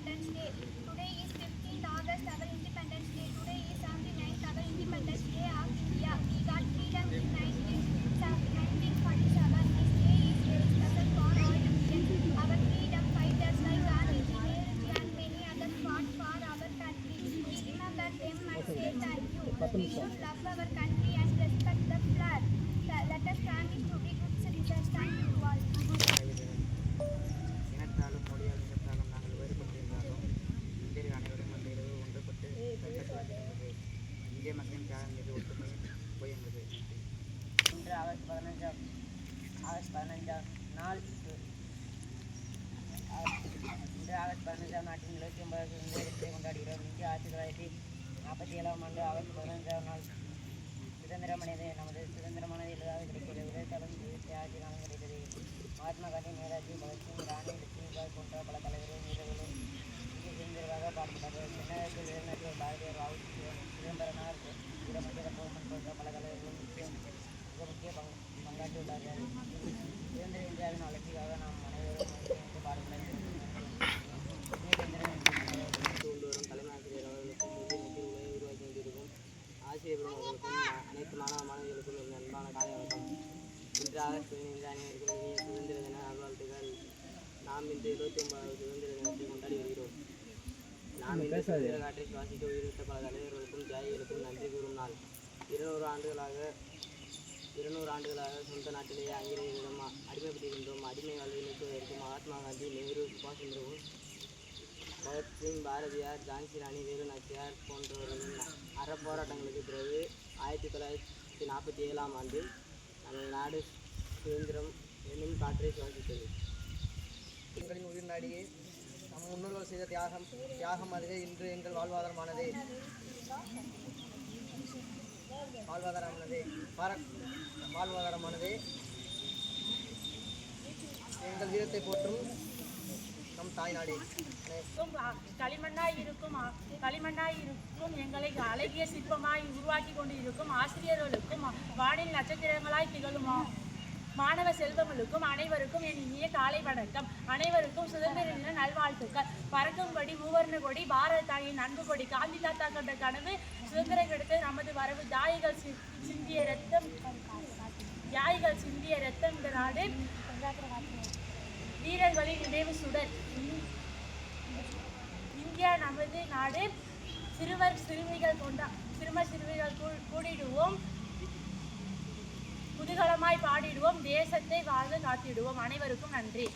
Independence Day. Today is 15th August, our Independence Day. Today is 79th, our Independence Day of India. We got freedom in 1947. This day is very special for all Indians. Our freedom fighters like Gandhiji, Nehruji and many others fought for our country. We remember them and say thank you. We should love our country and respect இந்திய மக்களின் தியாகம் மீது ஒற்றுமை போயுள்ளது இன்று August பதினஞ்சாம் August பதினஞ்சாம் நாள் இன்று ஆகஸ்ட் பதினஞ்சாம் நாட்டின் எழுபத்தி ஒன்பதாவது சுதந்திரத்தை கொண்டாடுகிறோம் இந்திய ஆயிரத்தி தொள்ளாயிரத்தி நாற்பத்தி ஏழாம் ஆண்டு ஆகஸ்ட் பதினஞ்சாம் நாள் சுதந்திரமடைந்து நமது சுதந்திரமானது எளிதாக கிடைக்கிறது உழைத்தாலும் இருபத்தி நாளும் கிடைத்தது மகாத்மா காந்தி நேதாஜி பகத்சிங் ராணி லட்சுமிபாய் போன்ற பல தலைவர்களும் வீரர்களும் இந்திய சுதந்திரமாக பாடுபட்டார்கள் தென்னகத்தில் இளைஞர்கள் பாரதியார் ராவ் சிதம்பரனார் வீரமத்திய கவர்மெண்ட் போன்ற பல தலைவர்களும் மிக முக்கிய பங்கு பங்காற்றியுள்ளார்கள் சுதந்திர இந்தியாவின் வளர்ச்சிக்காக நாம் அனைவரும் ஒன்றிணைந்து பாடுபட கொண்டு வரும் தலைமை ஆசிரியர் அவர்களுக்கும் புதிய உலகை உருவாக்கி கொண்டிருக்கும் ஆசிரியர் பெருமக்களுக்கும் அனைத்து மாணவ மாணவிகளுக்கும் என் அன்பான காலை வணக்கம் இன்று ஆகஸ்ட் பதினைந்து அனைவருக்கும் இனிய சுதந்திர தின நல்வாழ்த்துக்கள் நாம் இன்று இருபத்தி ஒன்பதாவது சுதந்திர காற்றை சுவாசிக்க உயிரிழந்த பல தலைவர்களுக்கும் தியாகிகளுக்கும் நன்றி கூறும் நாள். இருநூறு ஆண்டுகளாக இருநூறு ஆண்டுகளாக சொந்த நாட்டிலேயே ஆங்கிலேயரிடம் அடிமைப்பட்டிருக்கின்றோம். அடிமை வாழ்வை நீக்குவதற்கு மகாத்மா காந்தி நேரு சுபாஷ் சந்திர போஸ் பகத்சிங் பாரதியார் ஜான்சி ராணி வேலு நாச்சியார் போன்றவர்களின் அறப்போராட்டங்களுக்கு பிறகு ஆயிரத்தி தொள்ளாயிரத்தி நாற்பத்தி ஏழாம் ஆண்டில் நமது நாடு சுதந்திரம் என்னும் காற்றை சுவாசித்தது. எங்களின் உயிர் நாடியே நம் முன்னோர்கள் செய்த தியாகம் தியாகம் அதுவே இன்று எங்கள் வாழ்வாதாரமானது. வாழ்வாதாரமானது. பார- வாழ்வாதாரமானது. எங்கள் வீரத்தை போற்றும் நம் தாய்நாடு. களிமண்ணாய் இருக்கும் களிமண்ணாய் இருக்கும் எங்களை அழகிய சிற்பமாய் உருவாக்கி கொண்டு இருக்கும் ஆசிரியர்களுக்கும் வானில் நட்சத்திரங்களாய் திகழுமா? மாணவ செல்வங்களுக்கும் அனைவருக்கும் என் இனிய காலை வணக்கம். அனைவருக்கும் சுதந்திர தின நல்வாழ்த்துக்கள். பறக்கும்படி மூவர்ண கொடி பாரத தாயின் அன்பு கொடி காந்தி தாத்தா கண்ட கனவு சுதந்திரம் கிடைத்த நமது வரவு தாய்கள் சிந்திய ரத்தம் தியாகிகள் சிந்திய ரத்தம் இந்த நாடு. வீரர்களின் நினைவு சுடர். இந்தியா நமது நாடு. சிறுவர் சிறுமிகள் கொண்டா சிறுவர் சிறுமிகள் கூ- கூடிடுவோம். குதூகலமாய் பாடிடுவோம் தேசத்தை வாழ்ந்து காத்திடுவோம் அனைவருக்கும் நன்றி.